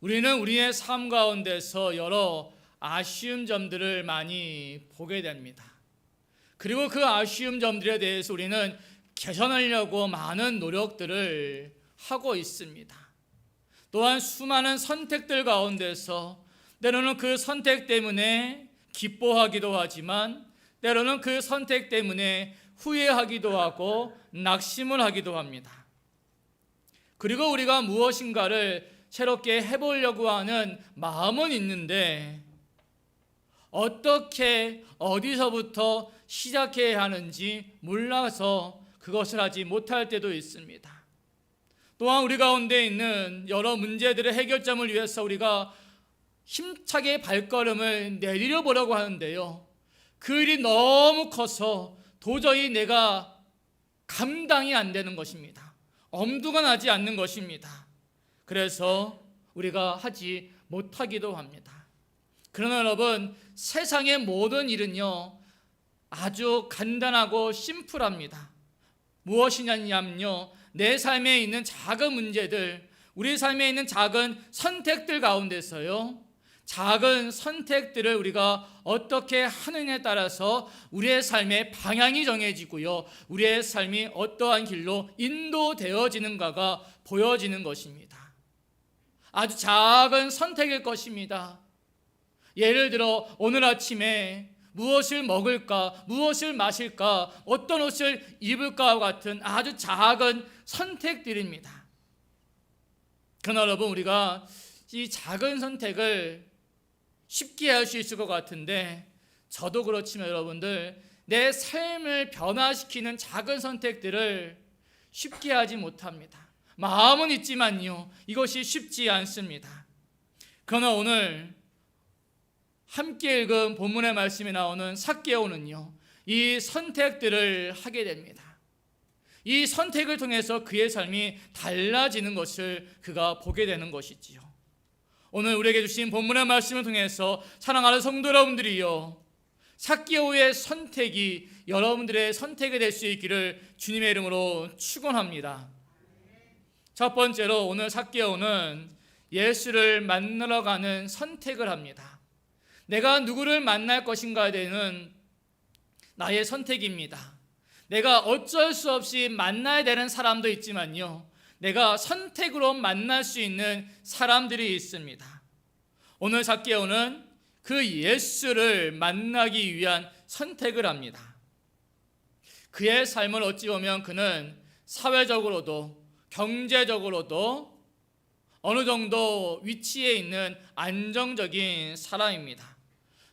우리는 우리의 삶 가운데서 여러 아쉬운 점들을 많이 보게 됩니다. 그리고 그 아쉬운 점들에 대해서 우리는 개선하려고 많은 노력들을 하고 있습니다. 또한 수많은 선택들 가운데서 때로는 그 선택 때문에 기뻐하기도 하지만 때로는 그 선택 때문에 후회하기도 하고 낙심을 하기도 합니다. 그리고 우리가 무엇인가를 새롭게 해보려고 하는 마음은 있는데 어떻게 어디서부터 시작해야 하는지 몰라서 그것을 하지 못할 때도 있습니다. 또한 우리 가운데 있는 여러 문제들의 해결점을 위해서 우리가 힘차게 발걸음을 내리려 보려고 하는데요. 그 일이 너무 커서 도저히 내가 감당이 안 되는 것입니다. 엄두가 나지 않는 것입니다. 그래서 우리가 하지 못하기도 합니다. 그러나 여러분, 세상의 모든 일은요, 아주 간단하고 심플합니다. 무엇이냐면요, 내 삶에 있는 작은 문제들, 우리 삶에 있는 작은 선택들 가운데서요, 작은 선택들을 우리가 어떻게 하느냐에 따라서 우리의 삶의 방향이 정해지고요. 우리의 삶이 어떠한 길로 인도되어지는가가 보여지는 것입니다. 아주 작은 선택일 것입니다. 예를 들어 오늘 아침에 무엇을 먹을까, 무엇을 마실까, 어떤 옷을 입을까와 같은 아주 작은 선택들입니다. 그러나 여러분 우리가 이 작은 선택을 쉽게 할 수 있을 것 같은데 저도 그렇지만 여러분들 내 삶을 변화시키는 작은 선택들을 쉽게 하지 못합니다. 마음은 있지만요. 이것이 쉽지 않습니다. 그러나 오늘 함께 읽은 본문의 말씀에 나오는 사개오는요. 이 선택들을 하게 됩니다. 이 선택을 통해서 그의 삶이 달라지는 것을 그가 보게 되는 것이지요. 오늘 우리에게 주신 본문의 말씀을 통해서 사랑하는 성도 여러분들이요. 사기오의 선택이 여러분들의 선택이 될 수 있기를 주님의 이름으로 축원합니다. 첫 번째로 오늘 사기오는 예수를 만나러 가는 선택을 합니다. 내가 누구를 만날 것인가에 대한 나의 선택입니다. 내가 어쩔 수 없이 만나야 되는 사람도 있지만요. 내가 선택으로 만날 수 있는 사람들이 있습니다. 오늘 사개오는 그 예수를 만나기 위한 선택을 합니다. 그의 삶을 어찌 보면 그는 사회적으로도 경제적으로도 어느 정도 위치에 있는 안정적인 사람입니다.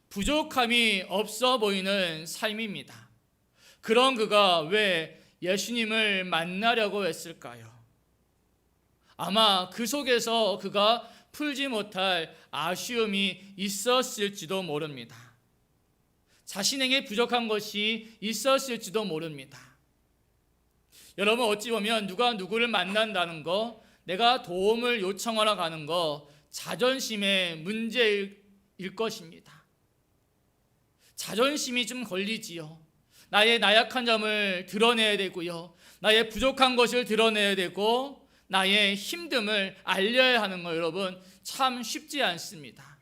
부족함이 없어 보이는 삶입니다. 그런 그가 왜 예수님을 만나려고 했을까요? 아마 그 속에서 그가 풀지 못할 아쉬움이 있었을지도 모릅니다. 자신에게 부족한 것이 있었을지도 모릅니다. 여러분 어찌 보면 누가 누구를 만난다는 거, 내가 도움을 요청하러 가는 거 자존심의 문제일 것입니다. 자존심이 좀 걸리지요. 나의 나약한 점을 드러내야 되고요. 나의 부족한 것을 드러내야 되고 나의 힘듦을 알려야 하는 거 여러분 참 쉽지 않습니다.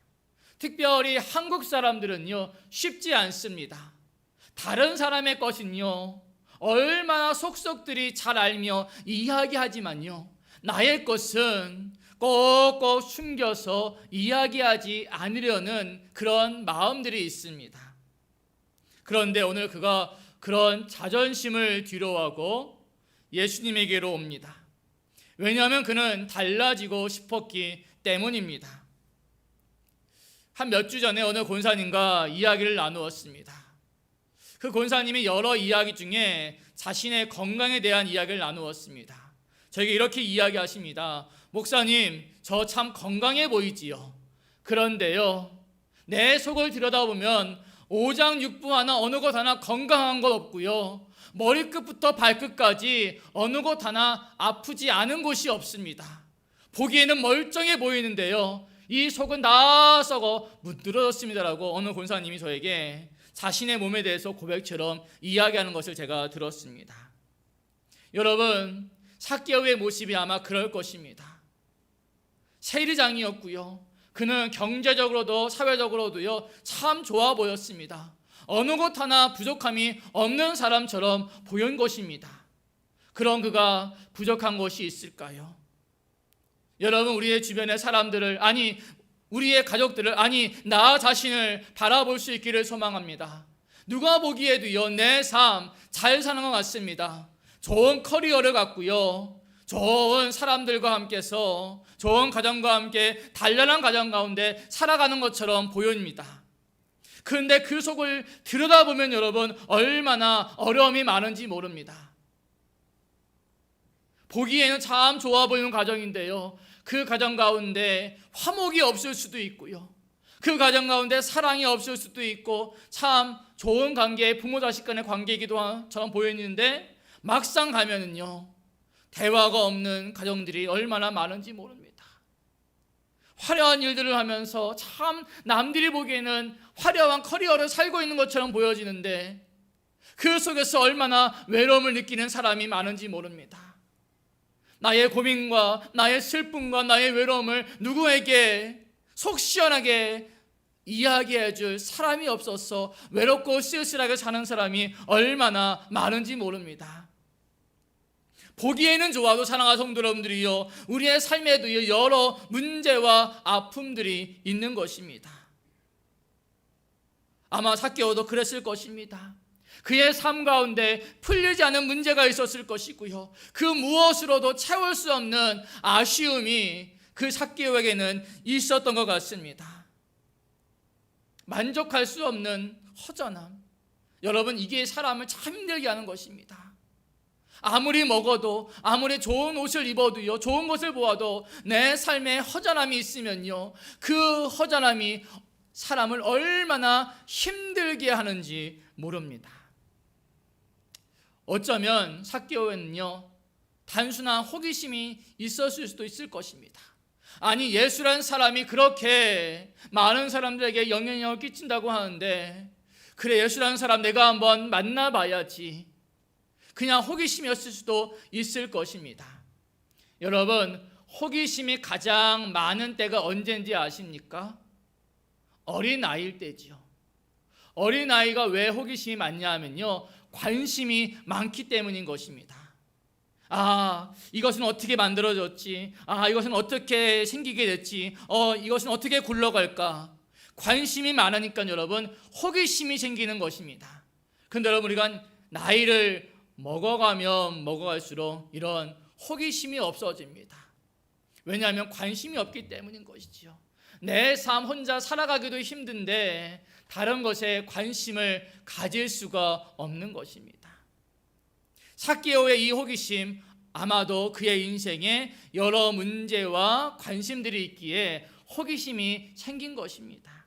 특별히 한국 사람들은요 쉽지 않습니다. 다른 사람의 것은요 얼마나 속속들이 잘 알며 이야기하지만요 나의 것은 꼭꼭 숨겨서 이야기하지 않으려는 그런 마음들이 있습니다. 그런데 오늘 그가 그런 자존심을 뒤로하고 예수님에게로 옵니다. 왜냐하면 그는 달라지고 싶었기 때문입니다. 한 몇 주 전에 어느 권사님과 이야기를 나누었습니다. 그 권사님이 여러 이야기 중에 자신의 건강에 대한 이야기를 나누었습니다. 저에게 이렇게 이야기하십니다. 목사님, 저 참 건강해 보이지요. 그런데요, 내 속을 들여다보면 오장육부 하나 어느 것 하나 건강한 것 없고요. 머리끝부터 발끝까지 어느 곳 하나 아프지 않은 곳이 없습니다. 보기에는 멀쩡해 보이는데요. 이 속은 다 썩어 문드러졌습니다라고 어느 권사님이 저에게 자신의 몸에 대해서 고백처럼 이야기하는 것을 제가 들었습니다. 여러분, 사개오의 모습이 아마 그럴 것입니다. 세리장이었고요. 그는 경제적으로도 사회적으로도요 참 좋아 보였습니다. 어느 것 하나 부족함이 없는 사람처럼 보인 것입니다. 그런 그가 부족한 것이 있을까요? 여러분 우리의 주변의 사람들을 아니 우리의 가족들을 아니 나 자신을 바라볼 수 있기를 소망합니다. 누가 보기에도요 내삶잘 사는 것 같습니다. 좋은 커리어를 갖고요. 좋은 사람들과 함께서 좋은 가정과 함께 단란한 가정 가운데 살아가는 것처럼 보입니다. 그런데 그 속을 들여다보면 여러분 얼마나 어려움이 많은지 모릅니다. 보기에는 참 좋아 보이는 가정인데요. 그 가정 가운데 화목이 없을 수도 있고요. 그 가정 가운데 사랑이 없을 수도 있고 참 좋은 관계, 부모 자식 간의 관계이기도 처럼 보이는데 막상 가면은요. 대화가 없는 가정들이 얼마나 많은지 모릅니다. 화려한 일들을 하면서 참 남들이 보기에는 화려한 커리어를 살고 있는 것처럼 보여지는데 그 속에서 얼마나 외로움을 느끼는 사람이 많은지 모릅니다. 나의 고민과 나의 슬픔과 나의 외로움을 누구에게 속 시원하게 이야기해 줄 사람이 없어서 외롭고 쓸쓸하게 사는 사람이 얼마나 많은지 모릅니다. 보기에는 좋아도 사랑하는 성도 여러분들이요 우리의 삶에도 여러 문제와 아픔들이 있는 것입니다. 아마 사개오도 그랬을 것입니다. 그의 삶 가운데 풀리지 않은 문제가 있었을 것이고요. 그 무엇으로도 채울 수 없는 아쉬움이 그 사개오에게는 있었던 것 같습니다. 만족할 수 없는 허전함. 여러분 이게 사람을 참 힘들게 하는 것입니다. 아무리 먹어도 아무리 좋은 옷을 입어도요 좋은 것을 보아도 내 삶에 허전함이 있으면요 그 허전함이 사람을 얼마나 힘들게 하는지 모릅니다. 어쩌면 사개오에는요 단순한 호기심이 있었을 수도 있을 것입니다. 아니 예수란 사람이 그렇게 많은 사람들에게 영향력을 끼친다고 하는데 그래 예수라는 사람 내가 한번 만나봐야지 그냥 호기심이었을 수도 있을 것입니다. 여러분 호기심이 가장 많은 때가 언제인지 아십니까? 어린 아이일 때지요. 어린 아이가 왜 호기심이 많냐 하면요 관심이 많기 때문인 것입니다. 아, 이것은 어떻게 만들어졌지? 아, 이것은 어떻게 생기게 됐지? 어, 이것은 어떻게 굴러갈까? 관심이 많으니까 여러분, 호기심이 생기는 것입니다. 근데 여러분, 우리가 나이를 먹어가면 먹어갈수록 이런 호기심이 없어집니다. 왜냐하면 관심이 없기 때문인 것이지요. 내 삶 혼자 살아가기도 힘든데 다른 것에 관심을 가질 수가 없는 것입니다. 사기오의 이 호기심 아마도 그의 인생에 여러 문제와 관심들이 있기에 호기심이 생긴 것입니다.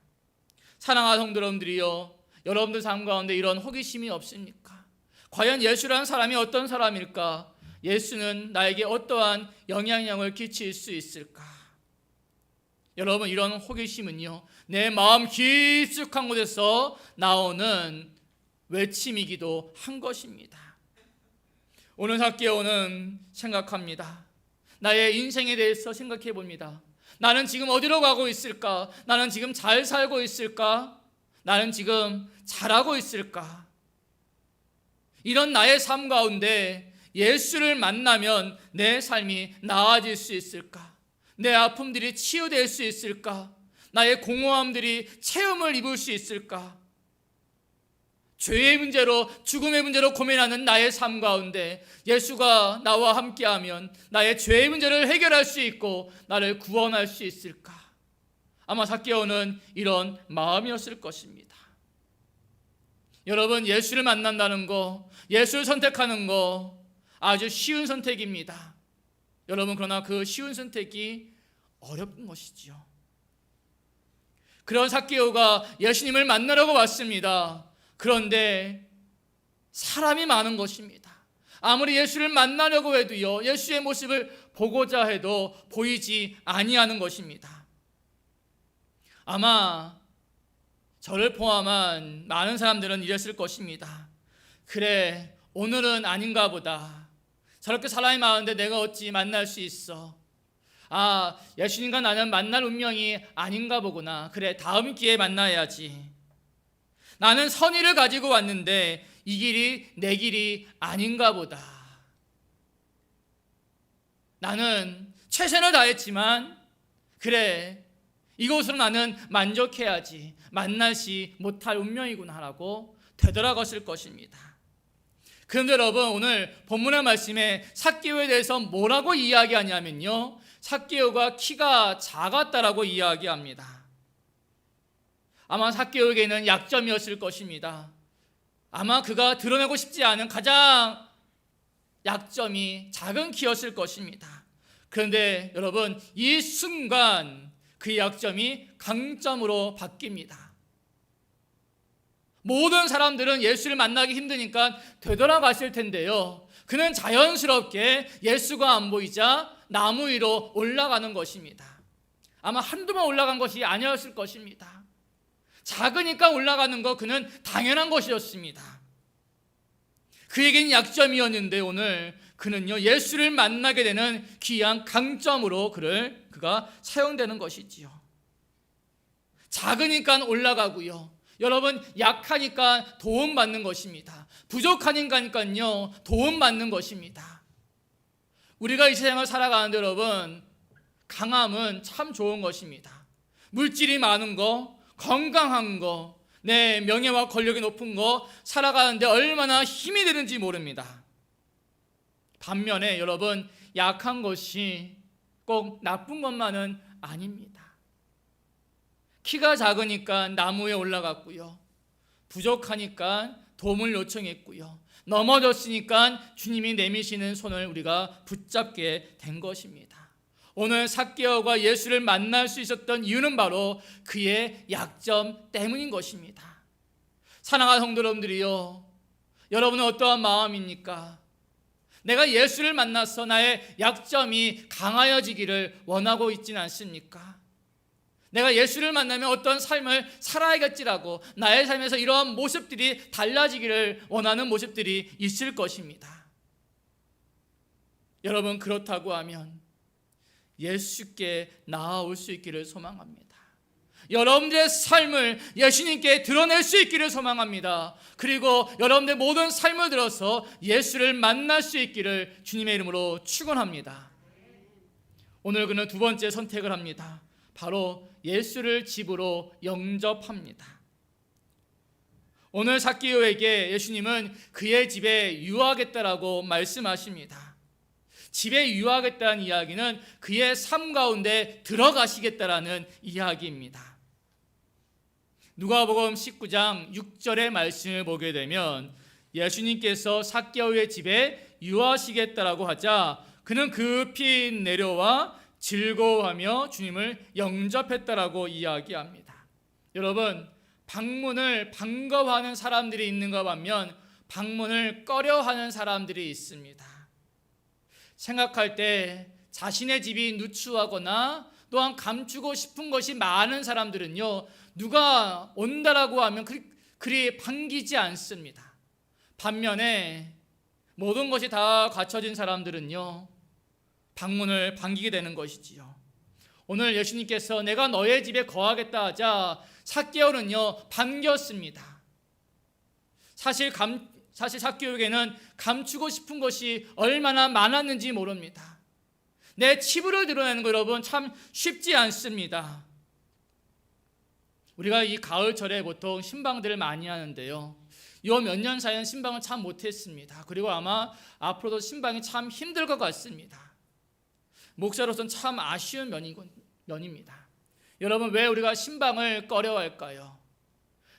사랑하는 성도 여러분들이요. 여러분들 삶 가운데 이런 호기심이 없습니까? 과연 예수라는 사람이 어떤 사람일까? 예수는 나에게 어떠한 영향력을 끼칠 수 있을까? 여러분 이런 호기심은요. 내 마음 깊숙한 곳에서 나오는 외침이기도 한 것입니다. 오늘 학교는 생각합니다. 나의 인생에 대해서 생각해 봅니다. 나는 지금 어디로 가고 있을까? 나는 지금 잘 살고 있을까? 나는 지금 잘하고 있을까? 이런 나의 삶 가운데 예수를 만나면 내 삶이 나아질 수 있을까? 내 아픔들이 치유될 수 있을까? 나의 공허함들이 체험을 입을 수 있을까? 죄의 문제로 죽음의 문제로 고민하는 나의 삶 가운데 예수가 나와 함께하면 나의 죄의 문제를 해결할 수 있고 나를 구원할 수 있을까? 아마 사개오는 이런 마음이었을 것입니다. 여러분 예수를 만난다는 거, 예수를 선택하는 거 아주 쉬운 선택입니다. 여러분 그러나 그 쉬운 선택이 어렵은 것이지요. 그런 사개오가 예수님을 만나려고 왔습니다. 그런데 사람이 많은 것입니다. 아무리 예수를 만나려고 해도요. 예수의 모습을 보고자 해도 보이지 아니하는 것입니다. 아마 저를 포함한 많은 사람들은 이랬을 것입니다. 그래, 오늘은 아닌가 보다. 저렇게 사람이 많은데 내가 어찌 만날 수 있어? 아, 예수님과 나는 만날 운명이 아닌가 보구나. 그래, 다음 기회에 만나야지. 나는 선의를 가지고 왔는데 이 길이 내 길이 아닌가 보다. 나는 최선을 다했지만 그래 이곳으로 나는 만족해야지 만나지 못할 운명이구나라고 되돌아갔을 것입니다. 그런데 여러분 오늘 본문의 말씀에 삭개오에 대해서 뭐라고 이야기하냐면요. 삭개오가 키가 작았다라고 이야기합니다. 아마 삭개오에게는 약점이었을 것입니다. 아마 그가 드러내고 싶지 않은 가장 약점이 작은 키였을 것입니다. 그런데 여러분 이 순간 그 약점이 강점으로 바뀝니다. 모든 사람들은 예수를 만나기 힘드니까 되돌아갔을 텐데요. 그는 자연스럽게 예수가 안 보이자 나무 위로 올라가는 것입니다. 아마 한두 번 올라간 것이 아니었을 것입니다. 작으니까 올라가는 거 그는 당연한 것이었습니다. 그에게는 약점이었는데 오늘 그는요 예수를 만나게 되는 귀한 강점으로 그를 그가 사용되는 것이지요. 작으니까 올라가고요. 여러분 약하니까 도움 받는 것입니다. 부족하니까요 도움 받는 것입니다. 우리가 이 세상을 살아가는데 여러분 강함은 참 좋은 것입니다. 물질이 많은 거, 건강한 거, 내 명예와 권력이 높은 거 살아가는데 얼마나 힘이 되는지 모릅니다. 반면에 여러분 약한 것이 꼭 나쁜 것만은 아닙니다. 키가 작으니까 나무에 올라갔고요. 부족하니까 도움을 요청했고요. 넘어졌으니까 주님이 내미시는 손을 우리가 붙잡게 된 것입니다. 오늘 삭개어가 예수를 만날 수 있었던 이유는 바로 그의 약점 때문인 것입니다. 사랑하는 성도 여러분들이요. 여러분은 어떠한 마음입니까? 내가 예수를 만나서 나의 약점이 강하여지기를 원하고 있지는 않습니까? 내가 예수를 만나면 어떤 삶을 살아야겠지라고 나의 삶에서 이러한 모습들이 달라지기를 원하는 모습들이 있을 것입니다. 여러분 그렇다고 하면 예수께 나아올 수 있기를 소망합니다. 여러분들의 삶을 예수님께 드러낼 수 있기를 소망합니다. 그리고 여러분들의 모든 삶을 들어서 예수를 만날 수 있기를 주님의 이름으로 축원합니다. 오늘 그는 두 번째 선택을 합니다. 바로 예수를 집으로 영접합니다. 오늘 사기오에게 예수님은 그의 집에 유하겠다라고 말씀하십니다. 집에 유하겠다는 이야기는 그의 삶 가운데 들어가시겠다라는 이야기입니다. 누가복음 19장 6절의 말씀을 보게 되면 예수님께서 삭개오의 집에 유하시겠다라고 하자 그는 급히 내려와 즐거워하며 주님을 영접했다라고 이야기합니다. 여러분 방문을 반가워하는 사람들이 있는가 반면 방문을 꺼려하는 사람들이 있습니다. 생각할 때 자신의 집이 누추하거나 또한 감추고 싶은 것이 많은 사람들은요 누가 온다라고 하면 그리, 그리 반기지 않습니다. 반면에 모든 것이 다 갖춰진 사람들은요 방문을 반기게 되는 것이지요. 오늘 예수님께서 내가 너의 집에 거하겠다 하자 사개월은요 반겼습니다. 사실 감 사실 사개월에게는 감추고 싶은 것이 얼마나 많았는지 모릅니다. 내 치부를 드러내는 거 여러분 참 쉽지 않습니다. 우리가 이 가을철에 보통 신방들을 많이 하는데요. 요 몇 년 사이는 신방을 참 못했습니다. 그리고 아마 앞으로도 신방이 참 힘들 것 같습니다. 목사로서는 참 아쉬운 면입니다. 여러분 왜 우리가 신방을 꺼려할까요?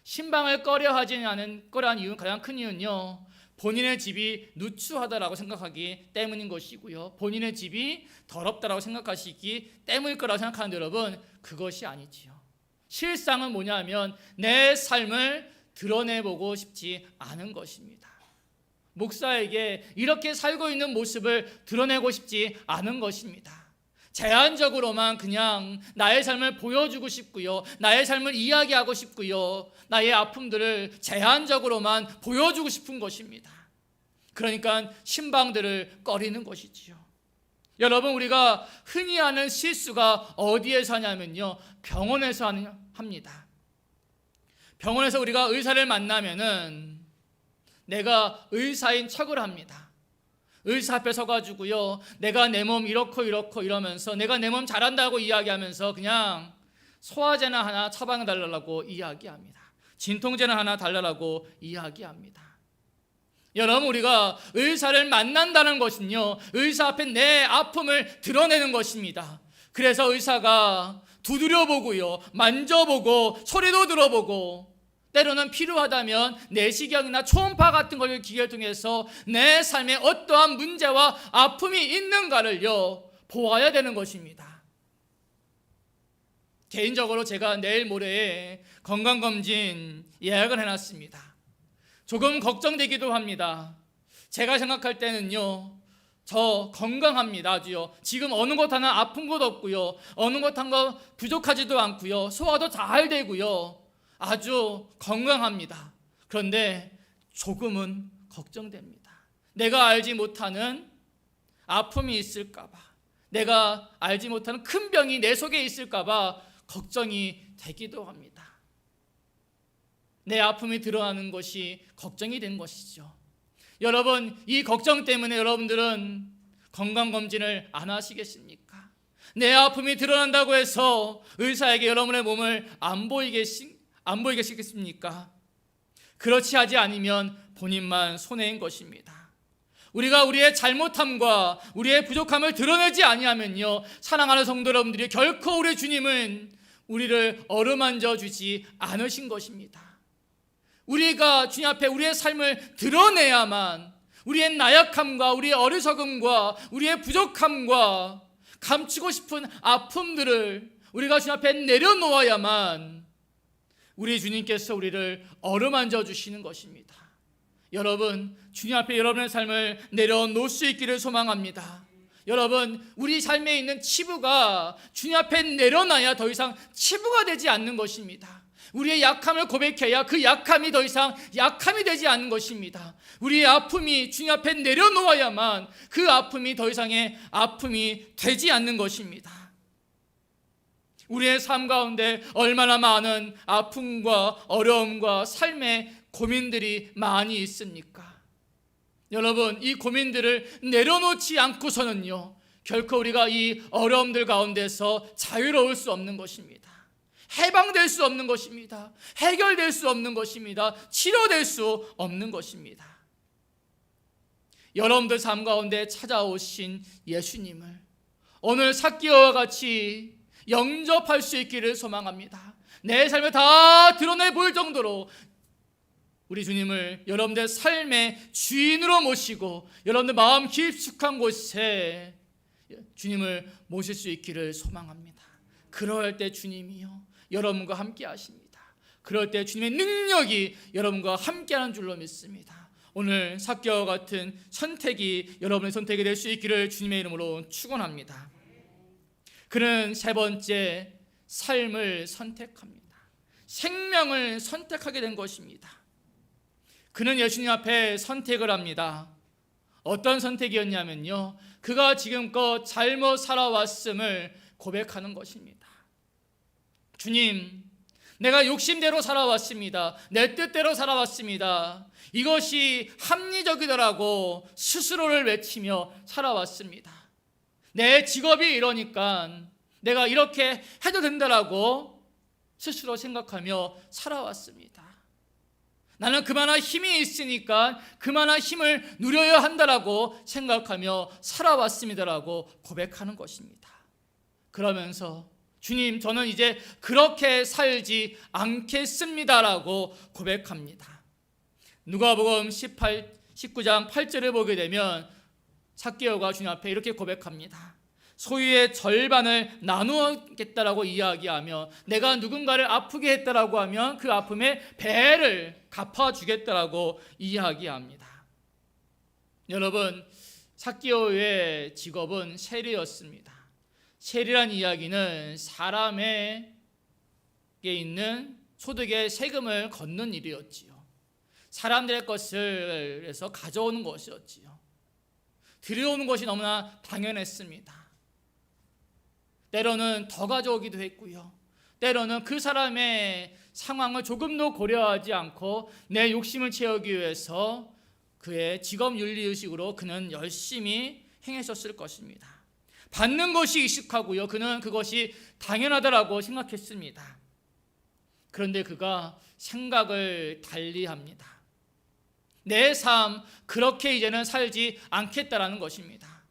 신방을 꺼려하지 않은 거란 이유 가장 큰 이유는요. 본인의 집이 누추하다라고 생각하기 때문인 것이고요. 본인의 집이 더럽다라고 생각하시기 때문일 거라고 생각하는데 여러분 그것이 아니지요. 실상은 뭐냐면 내 삶을 드러내보고 싶지 않은 것입니다. 목사에게 이렇게 살고 있는 모습을 드러내고 싶지 않은 것입니다. 제한적으로만 그냥 나의 삶을 보여주고 싶고요. 나의 삶을 이야기하고 싶고요. 나의 아픔들을 제한적으로만 보여주고 싶은 것입니다. 그러니까 신방들을 꺼리는 것이지요. 여러분 우리가 흔히 하는 실수가 어디에서 하냐면요 병원에서 하는, 합니다. 병원에서 우리가 의사를 만나면은 내가 의사인 척을 합니다. 의사 앞에 서가지고요 내가 내 몸 이렇고 이렇고 이러면서 내가 내 몸 잘한다고 이야기하면서 그냥 소화제나 하나 처방해 달라고 이야기합니다. 진통제나 하나 달라고 이야기합니다. 여러분 우리가 의사를 만난다는 것은요 의사 앞에 내 아픔을 드러내는 것입니다. 그래서 의사가 두드려 보고요 만져보고 소리도 들어보고 때로는 필요하다면 내시경이나 초음파 같은 걸 기계를 통해서 내 삶에 어떠한 문제와 아픔이 있는가를요 보아야 되는 것입니다. 개인적으로 제가 내일 모레에 건강검진 예약을 해놨습니다. 조금 걱정되기도 합니다. 제가 생각할 때는요, 저 건강합니다. 아주요. 지금 어느 것 하나 아픈 것 없고요. 어느 것 한 거 부족하지도 않고요. 소화도 잘 되고요. 아주 건강합니다. 그런데 조금은 걱정됩니다. 내가 알지 못하는 아픔이 있을까봐, 내가 알지 못하는 큰 병이 내 속에 있을까봐 걱정이 되기도 합니다. 내 아픔이 드러나는 것이 걱정이 된 것이죠. 여러분, 이 걱정 때문에 여러분들은 건강검진을 안 하시겠습니까? 내 아픔이 드러난다고 해서 의사에게 여러분의 몸을 안 보이게, 안 보이게 시겠습니까? 그렇지 하지 않으면 본인만 손해인 것입니다. 우리가 우리의 잘못함과 우리의 부족함을 드러내지 아니하면요 사랑하는 성도 여러분들이 결코 우리 주님은 우리를 어루만져 주지 않으신 것입니다. 우리가 주님 앞에 우리의 삶을 드러내야만 우리의 나약함과 우리의 어리석음과 우리의 부족함과 감추고 싶은 아픔들을 우리가 주님 앞에 내려놓아야만 우리 주님께서 우리를 어루만져 주시는 것입니다. 여러분, 주님 앞에 여러분의 삶을 내려놓을 수 있기를 소망합니다. 여러분, 우리 삶에 있는 치부가 주님 앞에 내려놔야 더 이상 치부가 되지 않는 것입니다. 우리의 약함을 고백해야 그 약함이 더 이상 약함이 되지 않는 것입니다. 우리의 아픔이 주님 앞에 내려놓아야만 그 아픔이 더 이상의 아픔이 되지 않는 것입니다. 우리의 삶 가운데 얼마나 많은 아픔과 어려움과 삶의 고민들이 많이 있습니까? 여러분, 이 고민들을 내려놓지 않고서는요, 결코 우리가 이 어려움들 가운데서 자유로울 수 없는 것입니다. 해방될 수 없는 것입니다. 해결될 수 없는 것입니다. 치료될 수 없는 것입니다. 여러분들 삶 가운데 찾아오신 예수님을 오늘 사기와 같이 영접할 수 있기를 소망합니다. 내 삶을 다 드러내 보일 정도로 우리 주님을 여러분들 삶의 주인으로 모시고 여러분들 마음 깊숙한 곳에 주님을 모실 수 있기를 소망합니다. 그럴 때 주님이요 여러분과 함께 하십니다. 그럴 때 주님의 능력이 여러분과 함께하는 줄로 믿습니다. 오늘 사개와 같은 선택이 여러분의 선택이 될 수 있기를 주님의 이름으로 축원합니다. 그는 세 번째 삶을 선택합니다. 생명을 선택하게 된 것입니다. 그는 예수님 앞에 선택을 합니다. 어떤 선택이었냐면요. 그가 지금껏 잘못 살아왔음을 고백하는 것입니다. 주님, 내가 욕심대로 살아왔습니다. 내 뜻대로 살아왔습니다. 이것이 합리적이더라고 스스로를 외치며 살아왔습니다. 내 직업이 이러니까 내가 이렇게 해도 된다라고 스스로 생각하며 살아왔습니다. 나는 그만한 힘이 있으니까 그만한 힘을 누려야 한다라고 생각하며 살아왔습니다라고 고백하는 것입니다. 그러면서 주님, 저는 이제 그렇게 살지 않겠습니다라고 고백합니다. 누가복음 18, 19장 8절을 보게 되면 사개오가 주님 앞에 이렇게 고백합니다. 소유의 절반을 나누겠다라고 이야기하며 내가 누군가를 아프게 했다라고 하면 그 아픔의 배를 갚아주겠다라고 이야기합니다. 여러분 사기오의 직업은 세리였습니다. 세리란 이야기는 사람에게 있는 소득의 세금을 걷는 일이었지요. 사람들의 것을 해서 가져오는 것이었지요. 들여오는 것이 너무나 당연했습니다. 때로는 더 가져오기도 했고요. 때로는 그 사람의 상황을 조금도 고려하지 않고 내 욕심을 채우기 위해서 그의 직업 윤리 의식으로 그는 열심히 행했었을 것입니다. 받는 것이 익숙하고요. 그는 그것이 당연하다라고 생각했습니다. 그런데 그가 생각을 달리 합니다. 내 삶 그렇게 이제는 살지 않겠다라는 것입니다.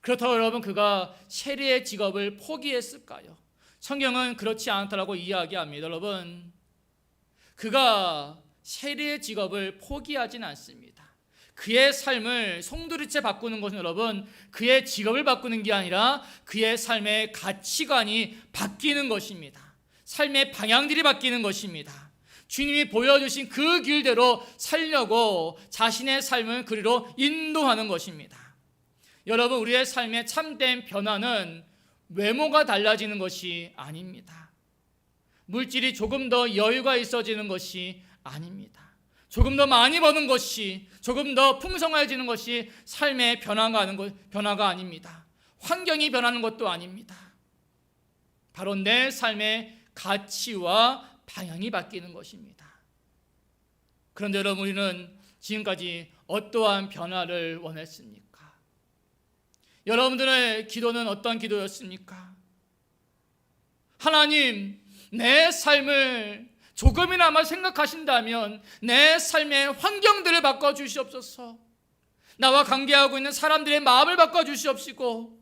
그렇다고 여러분 그가 세리의 직업을 포기했을까요? 성경은 그렇지 않다라고 이야기합니다. 여러분 그가 세리의 직업을 포기하진 않습니다. 그의 삶을 송두리째 바꾸는 것은 여러분 그의 직업을 바꾸는 게 아니라 그의 삶의 가치관이 바뀌는 것입니다. 삶의 방향들이 바뀌는 것입니다. 주님이 보여주신 그 길대로 살려고 자신의 삶을 그리로 인도하는 것입니다. 여러분, 우리의 삶의 참된 변화는 외모가 달라지는 것이 아닙니다. 물질이 조금 더 여유가 있어지는 것이 아닙니다. 조금 더 많이 버는 것이, 조금 더 풍성해지는 것이 삶의 변화가, 하는 것, 변화가 아닙니다. 환경이 변하는 것도 아닙니다. 바로 내 삶의 가치와 방향이 바뀌는 것입니다. 그런데 여러분 우리는 지금까지 어떠한 변화를 원했습니까? 여러분들의 기도는 어떤 기도였습니까? 하나님, 내 삶을 조금이나마 생각하신다면 내 삶의 환경들을 바꿔 주시옵소서. 나와 관계하고 있는 사람들의 마음을 바꿔 주시옵시고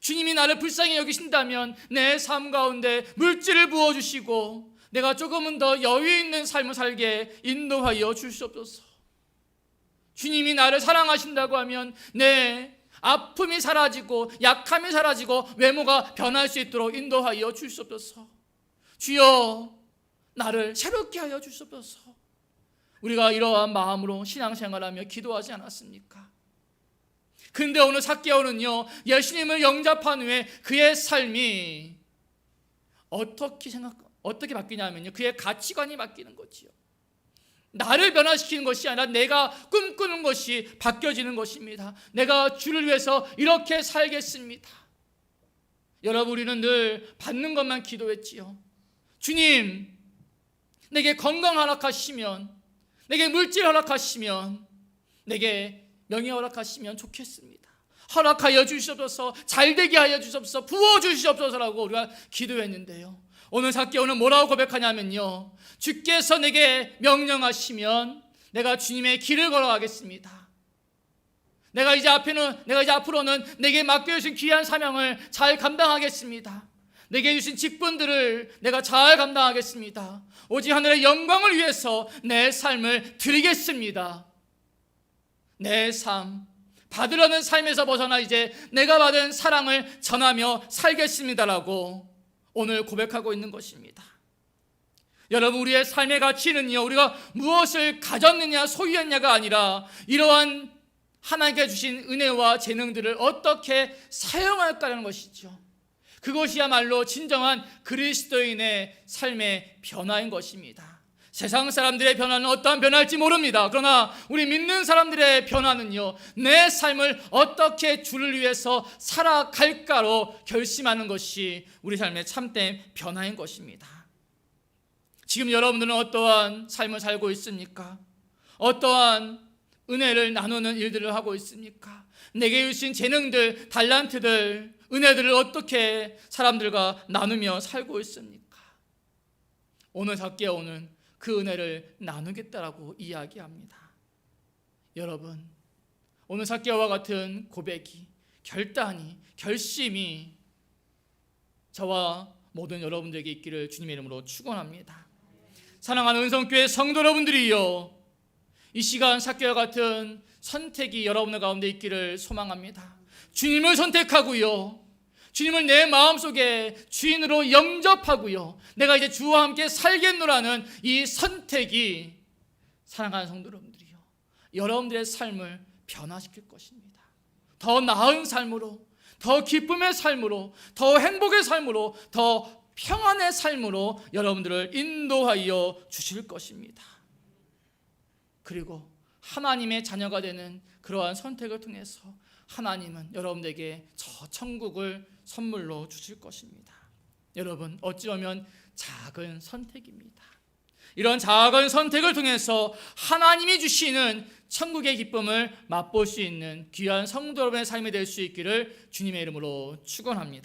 주님이 나를 불쌍히 여기신다면 내 삶 가운데 물질을 부어 주시고 내가 조금은 더 여유 있는 삶을 살게 인도하여 주시옵소서. 주님이 나를 사랑하신다고 하면 내 아픔이 사라지고 약함이 사라지고 외모가 변할 수 있도록 인도하여 주시옵소서. 주여 나를 새롭게 하여 주시옵소서. 우리가 이러한 마음으로 신앙생활하며 기도하지 않았습니까? 근데 오늘 사개오는요 예수님을 영접한 후에 그의 삶이 어떻게 생각 어떻게 바뀌냐면요 그의 가치관이 바뀌는 거지요. 나를 변화시키는 것이 아니라 내가 꿈꾸는 것이 바뀌어지는 것입니다. 내가 주를 위해서 이렇게 살겠습니다. 여러분 우리는 늘 받는 것만 기도했지요. 주님 내게 건강 허락하시면 내게 물질 허락하시면 내게 명예 허락하시면 좋겠습니다. 허락하여 주시옵소서, 잘되게 하여 주시옵소서, 부어 주시옵소서라고 우리가 기도했는데요. 오늘 사개오는 뭐라고 고백하냐면요. 주께서 내게 명령하시면 내가 주님의 길을 걸어가겠습니다. 내가 이제 앞에는 내가 이제 앞으로는 내게 맡겨 주신 귀한 사명을 잘 감당하겠습니다. 내게 주신 직분들을 내가 잘 감당하겠습니다. 오직 하늘의 영광을 위해서 내 삶을 드리겠습니다. 내 삶, 받으려는 삶에서 벗어나 이제 내가 받은 사랑을 전하며 살겠습니다라고 오늘 고백하고 있는 것입니다. 여러분, 우리의 삶의 가치는요, 우리가 무엇을 가졌느냐, 소유했냐가 아니라 이러한 하나님께 주신 은혜와 재능들을 어떻게 사용할까라는 것이죠. 그것이야말로 진정한 그리스도인의 삶의 변화인 것입니다. 세상 사람들의 변화는 어떠한 변화일지 모릅니다. 그러나 우리 믿는 사람들의 변화는요, 내 삶을 어떻게 주를 위해서 살아갈까로 결심하는 것이 우리 삶의 참된 변화인 것입니다. 지금 여러분들은 어떠한 삶을 살고 있습니까? 어떠한 은혜를 나누는 일들을 하고 있습니까? 내게 주신 재능들, 달란트들, 은혜들을 어떻게 사람들과 나누며 살고 있습니까? 오늘 사개오는 그 은혜를 나누겠다라고 이야기합니다. 여러분, 오늘 사개오와 같은 고백이, 결단이, 결심이 저와 모든 여러분들에게 있기를 주님의 이름으로 축원합니다. 사랑하는 은성교회 성도 여러분들이요. 이 시간 사개와 같은 선택이 여러분의 가운데 있기를 소망합니다. 주님을 선택하고요. 주님을 내 마음속에 주인으로 영접하고요. 내가 이제 주와 함께 살겠노라는 이 선택이 사랑하는 성도 여러분들이요. 여러분들의 삶을 변화시킬 것입니다. 더 나은 삶으로, 더 기쁨의 삶으로, 더 행복의 삶으로, 더 평안의 삶으로 여러분들을 인도하여 주실 것입니다. 그리고 하나님의 자녀가 되는 그 그러한 선택을 통해서 하나님은 여러분에게 저 천국을 선물로 주실 것입니다. 여러분 어찌보면 작은 선택입니다. 이런 작은 선택을 통해서 하나님이 주시는 천국의 기쁨을 맛볼 수 있는 귀한 성도 여러분의 삶이 될 수 있기를 주님의 이름으로 축원합니다.